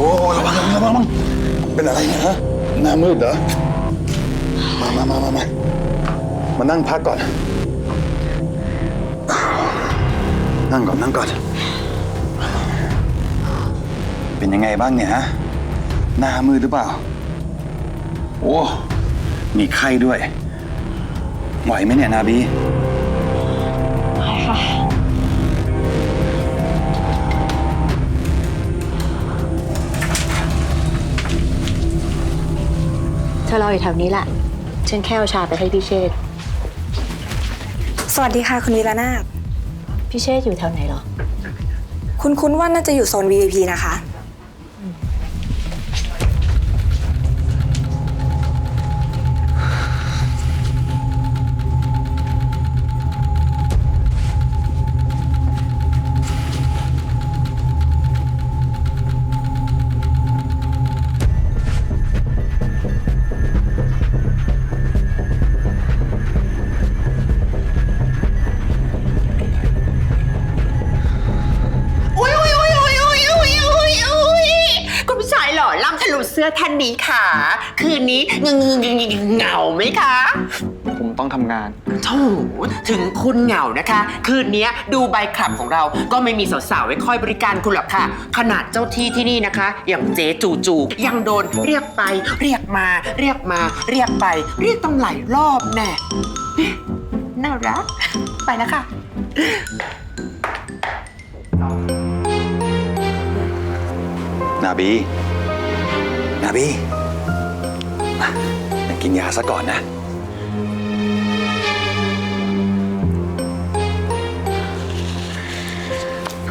โอ้ระวังระวังระวังเป็นอะไรเนี่ยฮะหน้ามืดเหรอ มามามามามามานั่งพักก่อน นั่งก่อนนั่งก่อน เป็นยังไงบ้างเนี่ยฮะ หน้ามืดหรือเปล่า โอ้ มีไข้ด้วย ไหวไหมเนี่ยนาบี เธอรออยู่แถวนี้แหละฉันแค่เอาชาไปให้พี่เชษฐ์สวัสดีค่ะคุณวีระนาถพี่เชษฐ์อยู่แถวไหนเหรอ คุณคุ้นว่าน่าจะอยู่โซน VIP นะคะ ล่อล่ำทะลุเสื้อท่านนี้ค่ะ คืนนี้เงงเงงเงงเงงเหงาไหมคะผมต้องทำงาน โถถึงคุณเหงานะคะ คืนนี้ดูใบคลับของเราก็ไม่มีสาวๆไว้คอยบริการคุณหรอกค่ะ ขนาดเจ้าที่ที่นี่นะคะ อย่างเจ๊จูจูยังโดนเรียกไป เรียกมา เรียกมา เรียกไป เรียกต้องหลายรอบแน่น่ารัก ไปแล้วค่ะนาบี นาบีมาไปกินยาซะก่อนนะ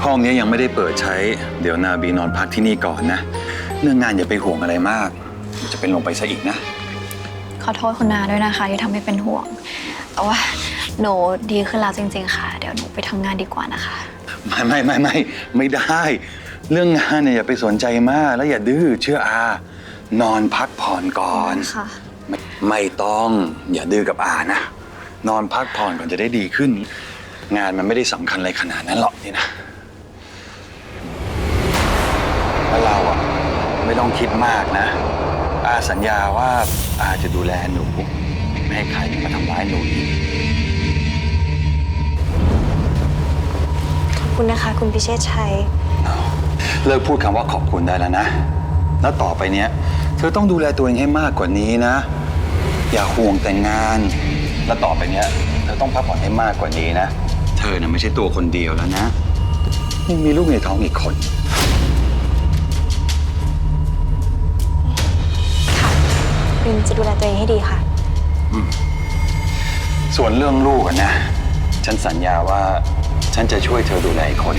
ห้องนี้ยังไม่ได้เปิดใช้ เดี๋ยวนาบีนอนพักที่นี่ก่อนนะ เรื่องงานอย่าไปห่วงอะไรมาก จะเป็นลงไปซะอีกนะ ขอโทษคุณนาด้วยนะคะ ที่ทำให้เป็นห่วง แต่ว่าหนูดีขึ้นแล้วจริง ๆ ค่ะ เดี๋ยวหนูไปทำงานดีกว่านะคะ ไม่ไม่ไม่ไม่ไม่ได้ เรื่องงานเนี่ยอย่าไปสนใจมาก แล้วอย่าดื้อเชื่ออา นอนพักผ่อนก่อน ค่ะไม่ไม่ต้องอย่าดื้อกับอานะ นอนพักผ่อนก่อนจะได้ดีขึ้น งานมันไม่ได้สำคัญอะไรขนาดนั้นหรอกนี่นะแล้วเราอะไม่ต้องคิดมากนะ อาสัญญาว่าอาจะดูแลหนู ไม่ให้ใครมาทำร้ายหนูอีกขอบคุณนะคะ คุณพิเชษชัย เลิกพูดคำว่าขอบคุณได้แล้วนะ แล้วต่อไปเนี้ย เธอต้องดูแลตัวเองให้มากกว่านี้นะ อย่าห่วงแต่งงาน แล้วต่อไปเนี้ยเธอต้องพักผ่อนให้มากกว่านี้นะ เธอน่ะไม่ใช่ตัวคนเดียวแล้วนะ ยังมีลูกในท้องอีกคน ค่ะวินจะดูแลตัวเองให้ดีค่ะ ส่วนเรื่องลูกอะนะ ฉันสัญญาว่าฉันจะช่วยเธอดูแลอีกคน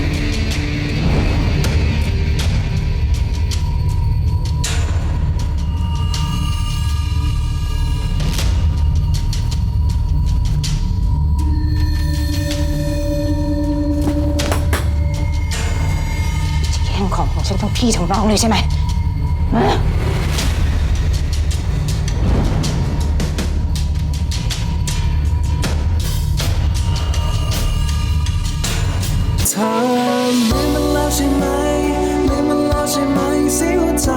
ของฉันทั้งพี่ทั้งน้องเลยใช่ไหมฮะเธอลืมมันแล้วใช่ไหมลืมมันแล้วใช่ไหมเสียหัวใจ